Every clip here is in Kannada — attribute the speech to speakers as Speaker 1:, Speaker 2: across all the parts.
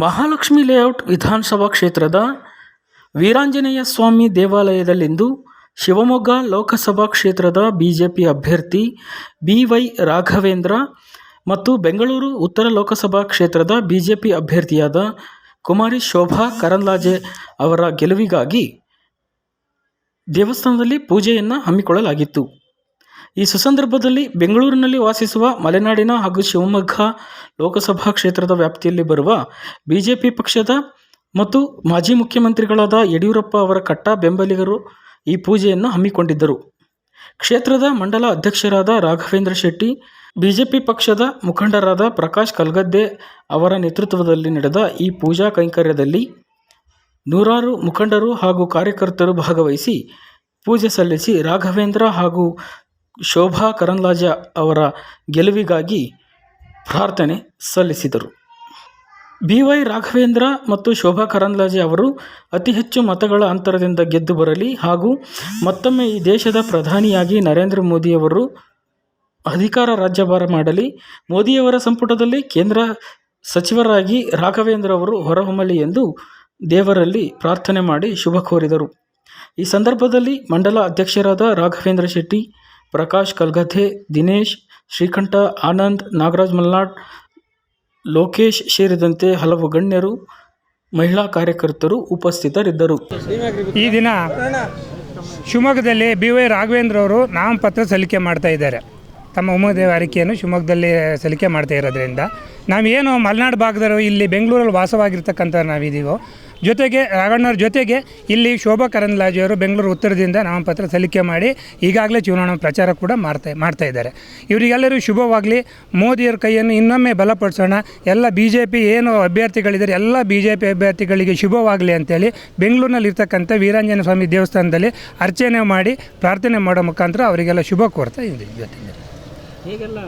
Speaker 1: ಮಹಾಲಕ್ಷ್ಮಿ ಲೇಔಟ್ ವಿಧಾನಸಭಾ ಕ್ಷೇತ್ರದ ವೀರಾಂಜನೇಯ ಸ್ವಾಮಿ ದೇವಾಲಯದಲ್ಲಿಂದು ಶಿವಮೊಗ್ಗ ಲೋಕಸಭಾ ಕ್ಷೇತ್ರದ ಬಿಜೆಪಿ ಅಭ್ಯರ್ಥಿ ಬಿ ವೈ ರಾಘವೇಂದ್ರ ಮತ್ತು ಬೆಂಗಳೂರು ಉತ್ತರ ಲೋಕಸಭಾ ಕ್ಷೇತ್ರದ ಬಿಜೆಪಿ ಅಭ್ಯರ್ಥಿಯಾದ ಕುಮಾರಿ ಶೋಭಾ ಕರಂದ್ಲಾಜೆ ಅವರ ಗೆಲುವಿಗಾಗಿ ದೇವಸ್ಥಾನದಲ್ಲಿ ಪೂಜೆಯನ್ನು ಹಮ್ಮಿಕೊಳ್ಳಲಾಗಿತ್ತು. ಈ ಸುಸಂದರ್ಭದಲ್ಲಿ ಬೆಂಗಳೂರಿನಲ್ಲಿ ವಾಸಿಸುವ ಮಲೆನಾಡಿನ ಹಾಗೂ ಶಿವಮೊಗ್ಗ ಲೋಕಸಭಾ ಕ್ಷೇತ್ರದ ವ್ಯಾಪ್ತಿಯಲ್ಲಿ ಬರುವ ಬಿಜೆಪಿ ಪಕ್ಷದ ಮತ್ತು ಮಾಜಿ ಮುಖ್ಯಮಂತ್ರಿಗಳಾದ ಯಡಿಯೂರಪ್ಪ ಅವರ ಕಟ್ಟ ಬೆಂಬಲಿಗರು ಈ ಪೂಜೆಯನ್ನು ಹಮ್ಮಿಕೊಂಡಿದ್ದರು. ಕ್ಷೇತ್ರದ ಮಂಡಲ ಅಧ್ಯಕ್ಷರಾದ ರಾಘವೇಂದ್ರ ಶೆಟ್ಟಿ, ಬಿಜೆಪಿ ಪಕ್ಷದ ಮುಖಂಡರಾದ ಪ್ರಕಾಶ್ ಕಲ್ಗದ್ದೆ ಅವರ ನೇತೃತ್ವದಲ್ಲಿ ನಡೆದ ಈ ಪೂಜಾ ಕೈಂಕರ್ಯದಲ್ಲಿ ನೂರಾರು ಮುಖಂಡರು ಹಾಗೂ ಕಾರ್ಯಕರ್ತರು ಭಾಗವಹಿಸಿ ಪೂಜೆ ಸಲ್ಲಿಸಿ ರಾಘವೇಂದ್ರ ಹಾಗೂ ಶೋಭಾ ಕರಂದ್ಲಾಜ ಅವರ ಗೆಲುವಿಗಾಗಿ ಪ್ರಾರ್ಥನೆ ಸಲ್ಲಿಸಿದರು. ಬಿ ವೈ ರಾಘವೇಂದ್ರ ಮತ್ತು ಶೋಭಾ ಕರಂದ್ಲಾಜೆ ಅವರು ಅತಿ ಹೆಚ್ಚು ಮತಗಳ ಅಂತರದಿಂದ ಗೆದ್ದು ಬರಲಿ ಹಾಗೂ ಮತ್ತೊಮ್ಮೆ ಈ ದೇಶದ ಪ್ರಧಾನಿಯಾಗಿ ನರೇಂದ್ರ ಮೋದಿಯವರು ಅಧಿಕಾರ ರಾಜ್ಯಭಾರ ಮಾಡಲಿ, ಮೋದಿಯವರ ಸಂಪುಟದಲ್ಲಿ ಕೇಂದ್ರ ಸಚಿವರಾಗಿ ರಾಘವೇಂದ್ರ ಅವರು ಹೊರಹೊಮ್ಮಲಿ ಎಂದು ದೇವರಲ್ಲಿ ಪ್ರಾರ್ಥನೆ ಮಾಡಿ ಶುಭ ಕೋರಿದರು. ಈ ಸಂದರ್ಭದಲ್ಲಿ ಮಂಡಲ ಅಧ್ಯಕ್ಷರಾದ ರಾಘವೇಂದ್ರ ಶೆಟ್ಟಿ ಪ್ರಕಾಶ್ ಕಲ್ಗಥೆ, ದಿನೇಶ್ ಶ್ರೀಕಂಠ, ಆನಂದ್ ನಾಗರಾಜ್ ಮಲ್ನಾಡ್, ಲೋಕೇಶ್ ಸೇರಿದಂತೆ ಹಲವು ಗಣ್ಯರು, ಮಹಿಳಾ ಕಾರ್ಯಕರ್ತರು ಉಪಸ್ಥಿತರಿದ್ದರು.
Speaker 2: ಈ ದಿನ ಶಿವಮೊಗ್ಗದಲ್ಲಿ ಬಿ ವೈ ರಾಘವೇಂದ್ರ ಅವರು ನಾಮಪತ್ರ ಸಲ್ಲಿಕೆ ಮಾಡ್ತಾ ಇದ್ದಾರೆ. ತಮ್ಮ ಉಮೇದುವಾರಿಕೆಯನ್ನು ಶಿವಮೊಗ್ಗದಲ್ಲಿ ಸಲ್ಲಿಕೆ ಮಾಡ್ತಾ ಇರೋದ್ರಿಂದ ನಾವೇನು ಮಲೆನಾಡು ಭಾಗದವರು ಇಲ್ಲಿ ಬೆಂಗಳೂರಲ್ಲಿ ವಾಸವಾಗಿರ್ತಕ್ಕಂಥ ನಾವಿದ್ದೀವೋ ಜೊತೆಗೆ ರಾಘಣ್ಣವ್ರ ಜೊತೆಗೆ ಇಲ್ಲಿ ಶೋಭಾ ಕರಂದ್ಲಾಜೆಯವರು ಬೆಂಗಳೂರು ಉತ್ತರದಿಂದ ನಾಮಪತ್ರ ಸಲ್ಲಿಕೆ ಮಾಡಿ ಈಗಾಗಲೇ ಚುನಾವಣಾ ಪ್ರಚಾರ ಕೂಡ ಮಾಡ್ತಾ ಮಾಡ್ತಾ ಇದ್ದಾರೆ. ಇವರಿಗೆಲ್ಲರೂ ಶುಭವಾಗಲಿ. ಮೋದಿಯವ್ರ ಕೈಯನ್ನು ಇನ್ನೊಮ್ಮೆ ಬಲಪಡಿಸೋಣ. ಎಲ್ಲ ಬಿ ಜೆ ಪಿ ಏನು ಅಭ್ಯರ್ಥಿಗಳಿದ್ದಾರೆ, ಎಲ್ಲ ಬಿ ಜೆ ಪಿ ಅಭ್ಯರ್ಥಿಗಳಿಗೆ ಶುಭವಾಗಲಿ ಅಂತೇಳಿ ಬೆಂಗಳೂರಿನಲ್ಲಿ ಇರ್ತಕ್ಕಂಥ ವೀರಾಂಜನ ಸ್ವಾಮಿ ದೇವಸ್ಥಾನದಲ್ಲಿ ಅರ್ಚನೆ ಮಾಡಿ ಪ್ರಾರ್ಥನೆ ಮಾಡೋ ಮುಖಾಂತರ ಅವರಿಗೆಲ್ಲ ಶುಭ ಕೋರ್ತಾ ಇದ್ದೀವಿ ಇವತ್ತಿನ
Speaker 1: ಹೇಗೆಲ್ಲ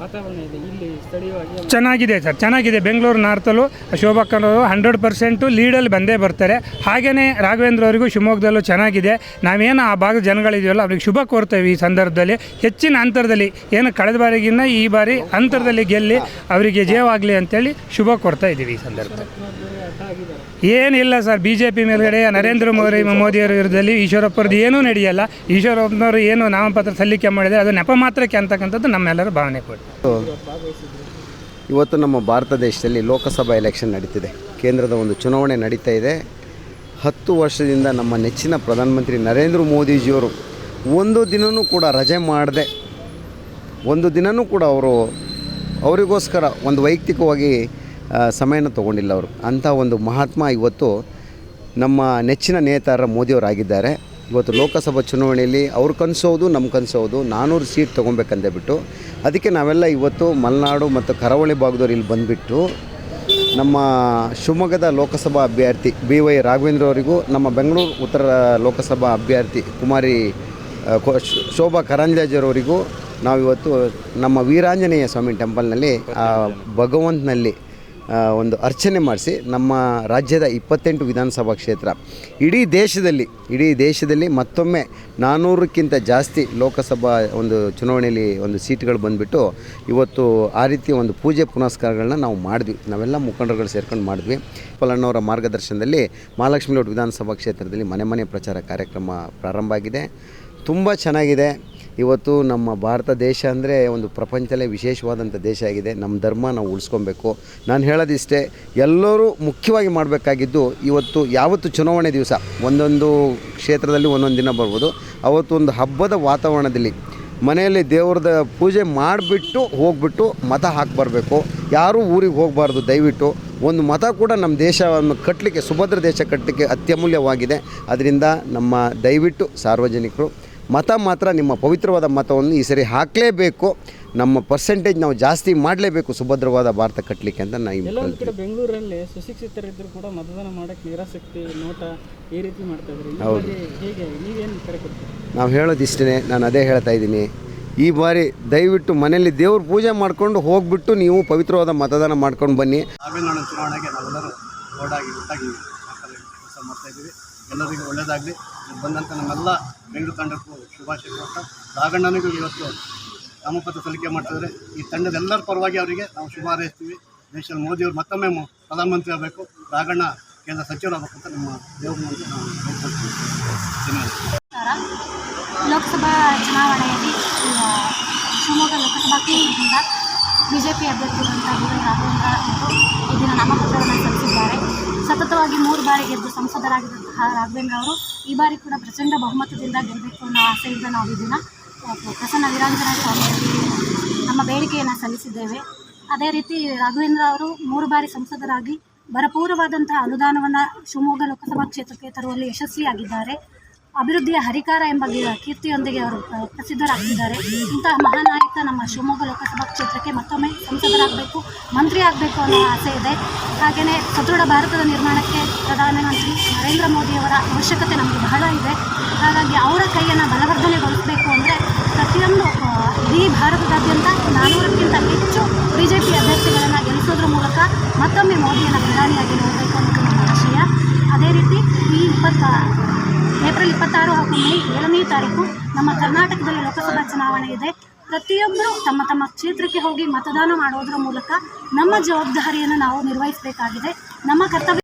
Speaker 1: ವಾತಾವರಣ ಇದೆ? ಇಲ್ಲಿ ಸ್ಥಳೀಯವಾಗಿ
Speaker 2: ಚೆನ್ನಾಗಿದೆ ಸರ್, ಚೆನ್ನಾಗಿದೆ. ಬೆಂಗಳೂರು ನಾರ್ತಲ್ಲೂ ಶೋಭಕ್ಕನವರು ಹಂಡ್ರೆಡ್ ಪರ್ಸೆಂಟು ಲೀಡಲ್ಲಿ ಬಂದೇ ಬರ್ತಾರೆ. ಹಾಗೆಯೇ ರಾಘವೇಂದ್ರ ಅವರಿಗೂ ಶಿವಮೊಗ್ಗದಲ್ಲೂ ಚೆನ್ನಾಗಿದೆ. ನಾವೇನು ಆ ಭಾಗದ ಜನಗಳಿದೆಯಲ್ಲ ಅವ್ರಿಗೆ ಶುಭ ಕೋರ್ತೇವೆ ಈ ಸಂದರ್ಭದಲ್ಲಿ. ಹೆಚ್ಚಿನ ಅಂತರದಲ್ಲಿ, ಏನು ಕಳೆದ ಬಾರಿಗಿನ್ನ ಈ ಬಾರಿ ಅಂತರದಲ್ಲಿ ಗೆಲ್ಲಿ ಅವರಿಗೆ ಜಯವಾಗಲಿ ಅಂತೇಳಿ ಶುಭ ಕೋರ್ತಾ ಇದ್ದೀವಿ ಈ ಸಂದರ್ಭದಲ್ಲಿ ಏನಿಲ್ಲ ಸರ್ ಬಿ ಜೆ ಪಿ ಮೇಲ್ಗಡೆ ನರೇಂದ್ರ ಮೋದಿ, ಮೋದಿಯವರ ವಿರುದ್ಧದಲ್ಲಿ ಈಶ್ವರಪ್ಪರದ್ದು ಏನೂ ನಡೆಯಲ್ಲ. ಈಶ್ವರಪ್ಪನವರು ಏನು ನಾಮಪತ್ರ ಸಲ್ಲಿಕೆ ಮಾಡಿದರೆ ಅದು ನೆಪ ಮಾತ್ರಕ್ಕೆ ಅಂತಕ್ಕಂಥದ್ದು ನಮ್ಮೆಲ್ಲರ ಭಾವನೆ ಕೊಡಿ.
Speaker 3: ಇವತ್ತು ನಮ್ಮ ಭಾರತ ದೇಶದಲ್ಲಿ ಲೋಕಸಭಾ ಎಲೆಕ್ಷನ್ ನಡೀತಿದೆ. ಕೇಂದ್ರದ ಒಂದು ಚುನಾವಣೆ ನಡೀತಾ ಇದೆ. ಹತ್ತು ವರ್ಷದಿಂದ ನಮ್ಮ ನೆಚ್ಚಿನ ಪ್ರಧಾನಮಂತ್ರಿ ನರೇಂದ್ರ ಮೋದಿಜಿಯವರು ಒಂದು ದಿನವೂ ಕೂಡ ರಜೆ ಮಾಡದೆ, ಒಂದು ದಿನವೂ ಕೂಡ ಅವರು ಅವರಿಗೋಸ್ಕರ ಒಂದು ವೈಯಕ್ತಿಕವಾಗಿ ಸಮಯನ ತಗೊಂಡಿಲ್ಲ ಅವರು. ಅಂಥ ಒಂದು ಮಹಾತ್ಮ ಇವತ್ತು ನಮ್ಮ ನೆಚ್ಚಿನ ನೇತಾರ ಮೋದಿಯವರಾಗಿದ್ದಾರೆ. ಇವತ್ತು ಲೋಕಸಭಾ ಚುನಾವಣೆಯಲ್ಲಿ ಅವ್ರು ಕನಸೋದು ನಮ್ಮ ಕನಸೋದು ನಾನ್ನೂರು ಸೀಟ್ ತೊಗೊಬೇಕಂತ ಬಿಟ್ಟು, ಅದಕ್ಕೆ ನಾವೆಲ್ಲ ಇವತ್ತು ಮಲೆನಾಡು ಮತ್ತು ಕರಾವಳಿ ಭಾಗದವ್ರು ಇಲ್ಲಿ ಬಂದುಬಿಟ್ಟು, ನಮ್ಮ ಶಿವಮೊಗ್ಗದ ಲೋಕಸಭಾ ಅಭ್ಯರ್ಥಿ ಬಿ ವೈ ರಾಘವೇಂದ್ರ ಅವರಿಗೂ, ನಮ್ಮ ಬೆಂಗಳೂರು ಉತ್ತರ ಲೋಕಸಭಾ ಅಭ್ಯರ್ಥಿ ಕುಮಾರಿ ಶೋಭಾ ಕರಂಜಾಜರವರಿಗೂ ನಾವಿವತ್ತು ನಮ್ಮ ವೀರಾಂಜನೇಯ ಸ್ವಾಮಿ ಟೆಂಪಲ್ನಲ್ಲಿ ಭಗವಂತನಲ್ಲಿ ಒಂದು ಅರ್ಚನೆ ಮಾಡಿಸಿ ನಮ್ಮ ರಾಜ್ಯದ ಇಪ್ಪತ್ತೆಂಟು ವಿಧಾನಸಭಾ ಕ್ಷೇತ್ರ. ಇಡೀ ದೇಶದಲ್ಲಿ ಇಡೀ ದೇಶದಲ್ಲಿ ಮತ್ತೊಮ್ಮೆ ನಾನ್ನೂರಕ್ಕಿಂತ ಜಾಸ್ತಿ ಲೋಕಸಭಾ ಒಂದು ಚುನಾವಣೆಯಲ್ಲಿ ಒಂದು ಸೀಟ್ಗಳು ಬಂದುಬಿಟ್ಟು ಇವತ್ತು ಆ ರೀತಿಯ ಒಂದು ಪೂಜೆ ಪುನಸ್ಕಾರಗಳನ್ನ ನಾವು ಮಾಡಿದ್ವಿ. ನಾವೆಲ್ಲ ಮುಖಂಡರುಗಳು ಸೇರ್ಕೊಂಡು ಮಾಡಿದ್ವಿ. ಪಲ್ಲಣ್ಣವರ ಮಾರ್ಗದರ್ಶನದಲ್ಲಿ ಮಹಾಲಕ್ಷ್ಮಿ ಲೋಟ್ ವಿಧಾನಸಭಾ ಕ್ಷೇತ್ರದಲ್ಲಿ ಮನೆ ಮನೆ ಪ್ರಚಾರ ಕಾರ್ಯಕ್ರಮ ಪ್ರಾರಂಭ ಆಗಿದೆ. ತುಂಬ ಚೆನ್ನಾಗಿದೆ. ಇವತ್ತು ನಮ್ಮ ಭಾರತ ದೇಶ ಅಂದರೆ ಒಂದು ಪ್ರಪಂಚದಲ್ಲೇ ವಿಶೇಷವಾದಂಥ ದೇಶ ಆಗಿದೆ. ನಮ್ಮ ಧರ್ಮ ನಾವು ಉಳಿಸ್ಕೊಬೇಕು. ನಾನು ಹೇಳೋದಿಷ್ಟೇ, ಎಲ್ಲರೂ ಮುಖ್ಯವಾಗಿ ಮಾಡಬೇಕಾಗಿದ್ದು ಇವತ್ತು ಯಾವತ್ತು ಚುನಾವಣೆ ದಿವಸ, ಒಂದೊಂದು ಕ್ಷೇತ್ರದಲ್ಲಿ ಒಂದೊಂದು ದಿನ ಬರ್ಬೋದು. ಅವತ್ತು ಒಂದು ಹಬ್ಬದ ವಾತಾವರಣದಲ್ಲಿ ಮನೆಯಲ್ಲಿ ದೇವ್ರದ ಪೂಜೆ ಮಾಡಿಬಿಟ್ಟು ಹೋಗ್ಬಿಟ್ಟು ಮತ ಹಾಕಿ ಬರಬೇಕು. ಯಾರೂ ಊರಿಗೆ ಹೋಗಬಾರ್ದು, ದಯವಿಟ್ಟು. ಒಂದು ಮತ ಕೂಡ ನಮ್ಮ ದೇಶವನ್ನು ಕಟ್ಟಲಿಕ್ಕೆ ಸುಭದ್ರ ದೇಶ ಕಟ್ಟಲಿಕ್ಕೆ ಅತ್ಯಮೂಲ್ಯವಾಗಿದೆ. ಅದರಿಂದ ನಮ್ಮ ದಯವಿಟ್ಟು ಸಾರ್ವಜನಿಕರು ಮತ ಮಾತ್ರ ನಿಮ್ಮ ಪವಿತ್ರವಾದ ಮತವನ್ನು ಈ ಸರಿ ಹಾಕಲೇಬೇಕು. ನಮ್ಮ ಪರ್ಸೆಂಟೇಜ್ ನಾವು ಜಾಸ್ತಿ ಮಾಡಲೇಬೇಕು ಸುಭದ್ರವಾದ ಭಾರತ ಕಟ್ಟಲಿಕ್ಕೆ ಅಂತ ನಾವು
Speaker 1: ಎಲ್ಲ ಒಂದು ಕಡೆ ಬೆಂಗಳೂರಲ್ಲಿ ಸುಶಿಕ್ಷಿತರಿದ್ದರೂ ಕೂಡ ಮತದಾನ ಮಾಡಕ್ಕೆ ನಿರಾಸಕ್ತಿ ನೋಟ ಈ ರೀತಿ ಮಾಡ್ತಾ ಇದ್ರಿ. ಹೌದು. ಹೇಗೆ ನೀವೇನು ಕರೆ
Speaker 3: ನಾವು ಹೇಳೋದಿಷ್ಟೇ ನಾನು ಅದೇ ಹೇಳ್ತಾ ಇದ್ದೀನಿ. ಈ ಬಾರಿ ದಯವಿಟ್ಟು ಮನೆಯಲ್ಲಿ ದೇವ್ರ ಪೂಜೆ ಮಾಡಿಕೊಂಡು ಹೋಗ್ಬಿಟ್ಟು ನೀವು ಪವಿತ್ರವಾದ ಮತದಾನ ಮಾಡ್ಕೊಂಡು ಬನ್ನಿ.
Speaker 4: ಚುನಾವಣೆಗೆ ನಾವೆಲ್ಲರೂ ಓಡಾಗಿ ಒಟ್ಟಾಗಿ ಕೆಲಸ ಮಾಡ್ತಾ ಇದ್ದೀವಿ. ಎಲ್ಲರಿಗೂ ಒಳ್ಳೆಯದಾಗಲಿ ಬಂದಂಥ ನಮ್ಮೆಲ್ಲ ಬೆಂಗಳೂರು ತಂಡಕ್ಕೂ ಶುಭಾಶಯ. ಕೊಡ್ತಾ ರಾಘಣ್ಣನಿಗೂ ಇವತ್ತು ನಾಮಪತ್ರ ಸಲ್ಲಿಕೆ ಮಾಡ್ತಿದ್ರೆ ಈ ತಂಡದ ಎಲ್ಲರ ಪರವಾಗಿ ಅವರಿಗೆ ನಾವು ಶುಭ ಹಾರೈಸ್ತೀವಿ. ದೇಶದಲ್ಲಿ ಮೋದಿಯವರು ಮತ್ತೊಮ್ಮೆ ಪ್ರಧಾನಮಂತ್ರಿ ಆಗಬೇಕು. ರಾಘಣ್ಣ ಕೇಂದ್ರ ಸಚಿವರಾಗಬೇಕು ಅಂತ ನಮ್ಮ ದೇವರ ಮೂಲಕ ನಾವು
Speaker 5: ಲೋಕಸಭಾ ಚುನಾವಣೆಯಲ್ಲಿ ಶಿವಮೊಗ್ಗ ಲೋಕಸಭಾ ಕ್ಷೇತ್ರದಿಂದ ಬಿ ಜೆ ಪಿ ಅಭ್ಯರ್ಥಿಗಳಂತ ರಾಘವೇಂದ್ರ ಅವರು ಈ ದಿನ ನಾಮಪತ್ರವನ್ನು ಸಲ್ಲಿಸಿದ್ದಾರೆ. ಸತತವಾಗಿ ಮೂರು ಬಾರಿ ಗೆದ್ದು ಸಂಸದರಾಗಿರುವಂತಹ ರಾಘವೇಂದ್ರ ಅವರು ಈ ಬಾರಿ ಕೂಡ ಪ್ರಚಂಡ ಬಹುಮತದಿಂದ ಗೆಲ್ಲಬೇಕು ಅನ್ನೋ ಆಸೆಯಿಂದ ನಾವು ಇದನ್ನು ಪ್ರಸನ್ನ ವೀರಾಂಜನ ಸ್ವಾಮಿಯವರಿಗೆ ನಮ್ಮ ಬೇಡಿಕೆಯನ್ನು ಸಲ್ಲಿಸಿದ್ದೇವೆ. ಅದೇ ರೀತಿ ರಾಘವೇಂದ್ರ ಅವರು ಮೂರು ಬಾರಿ ಸಂಸದರಾಗಿ ಭರಪೂರವಾದಂತಹ ಅನುದಾನವನ್ನು ಶಿವಮೊಗ್ಗ ಲೋಕಸಭಾ ಕ್ಷೇತ್ರಕ್ಕೆ ತರುವಲ್ಲಿ ಯಶಸ್ವಿಯಾಗಿದ್ದಾರೆ. ಅಭಿವೃದ್ಧಿಯ ಹರಿಕಾರ ಎಂಬ ಕೀರ್ತಿಯೊಂದಿಗೆ ಅವರು ಪ್ರಸಿದ್ಧರಾಗ್ತಿದ್ದಾರೆ. ಇಂತಹ ಮಹಾನಾಯಕ ನಮ್ಮ ಶಿವಮೊಗ್ಗ ಲೋಕಸಭಾ ಕ್ಷೇತ್ರಕ್ಕೆ ಮತ್ತೊಮ್ಮೆ ಸಂಸದರಾಗಬೇಕು ಮಂತ್ರಿ ಆಗಬೇಕು ಅನ್ನೋ ಆಸೆ ಇದೆ. ಹಾಗೆಯೇ ಸದೃಢ ಭಾರತದ ನಿರ್ಮಾಣಕ್ಕೆ ಪ್ರಧಾನಮಂತ್ರಿ ನರೇಂದ್ರ ಮೋದಿಯವರ ಅವಶ್ಯಕತೆ ನಮಗೆ ಬಹಳ ಇದೆ. ಹಾಗಾಗಿ ಅವರ ಕೈಯನ್ನು ಬಲವರ್ಧನೆಗೊಳಿಸಬೇಕು ಅಂದರೆ ಪ್ರತಿಯೊಂದು ಇಡೀ ಭಾರತದಾದ್ಯಂತ ನಾನ್ನೂರಕ್ಕಿಂತ ಹೆಚ್ಚು ಬಿ ಜೆ ಪಿ ಅಭ್ಯರ್ಥಿಗಳನ್ನು ಗೆಲ್ಲಿಸೋದ್ರ ಮೂಲಕ ಮತ್ತೊಮ್ಮೆ ಮೋದಿಯನ್ನು ಪ್ರಧಾನಿಯಾಗಿ ನೋಡಬೇಕು ಅನ್ನೋದು ನಮ್ಮ ಆಶಯ. ಅದೇ ರೀತಿ ಈ ಇಪ್ಪತ್ತ ಏಪ್ರಿಲ್ ಇಪ್ಪತ್ತಾರು ಹಾಗೂ ಮೇ ಏಳನೇ ತಾರೀಕು ನಮ್ಮ ಕರ್ನಾಟಕದಲ್ಲಿ ಲೋಕಸಭಾ ಚುನಾವಣೆ ಇದೆ. ಪ್ರತಿಯೊಬ್ಬರು ತಮ್ಮ ತಮ್ಮ ಕ್ಷೇತ್ರಕ್ಕೆ ಹೋಗಿ ಮತದಾನ ಮಾಡೋದ್ರ ಮೂಲಕ ನಮ್ಮ ಜವಾಬ್ದಾರಿಯನ್ನು ನಾವು ನಿರ್ವಹಿಸಬೇಕಾಗಿದೆ. ನಮ್ಮ ಕರ್ತವ್ಯ